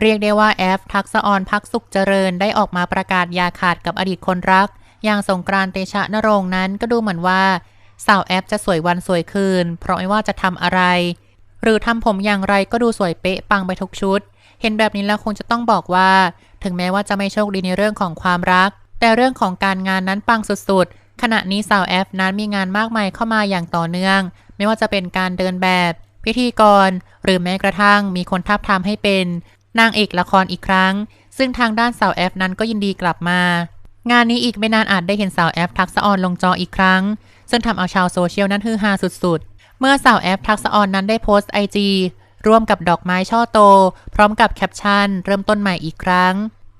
เรียกได้ว่าแอฟทักษออนพักสุขเจริญได้ออกมาประกาศยาขาดกับอดีตคนรัก อย่างสงกรานต์เตชะนรงนั้นก็ดูเหมือนว่า สาวแอฟจะสวยวันสวยคืน เพราะไม่ว่าจะทำอะไร หรือทำผมอย่างไรก็ดูสวยเป๊ะปังไปทุกชุด เห็นแบบนี้แล้วคงจะต้องบอกว่า ถึงแม้ว่าจะไม่โชคดีในเรื่องของความรัก แต่เรื่องของการงานนั้นปังสุดๆ ขณะนี้สาวแอฟนั้นมีงานมากมายเข้ามาอย่างต่อเนื่อง ไม่ว่าจะเป็นการเดินแบบ พิธีกร หรือแม้กระทั่งมีคนทับทามให้เป็น นางเอกละครอีกครั้ง ซึ่งทางด้านสาวแอฟนั้นก็ยินดีกลับมา งานนี้อีกไม่นานอาจได้เห็นสาวแอฟทักษะออนลงจออีกครั้ง ซึ่งทำเอาชาวโซเชียลนั้นฮือฮาสุดๆ เมื่อสาวแอฟทักษะออนนั้นได้โพสต์ไอจีร่วมกับดอกไม้ช่อโต พร้อมกับแคปชั่น เริ่มต้นใหม่อีกครั้ง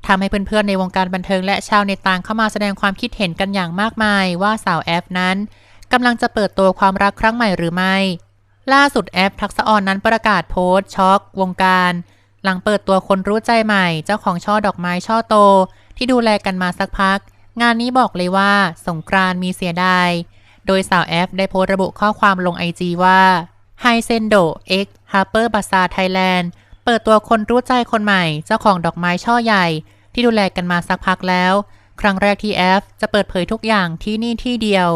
ทำให้เพื่อนๆในวงการบันเทิงและชาวเน็ตต่างเข้ามาแสดงความคิดเห็นกันอย่างมากมายว่าสาวแอฟนั้นกำลังจะเปิดตัวความรักครั้งใหม่หรือไม่ ล่าสุดแอฟทักษะออนนั้นประกาศโพสต์ช็อก วงการ หลังเปิดตัวคนรู้ใจใหม่ เจ้าของช่อดอกไม้ช่อโต ที่ดูแลกันมาสักพัก งานนี้บอกเลยว่า สงกรานมีเสียดาย โดยสาวแอฟได้โพสระบุข้อความลงไอจีว่าไฮเซนโด X Harper Bazaar Thailand เปิดตัวคนรู้ใจคนใหม่ เจ้าของดอกไม้ช่อใหญ่ ที่ดูแลกันมาสักพักแล้ว ครั้งแรกที่แอฟจะเปิดเผยทุกอย่างที่นี่ที่เดียว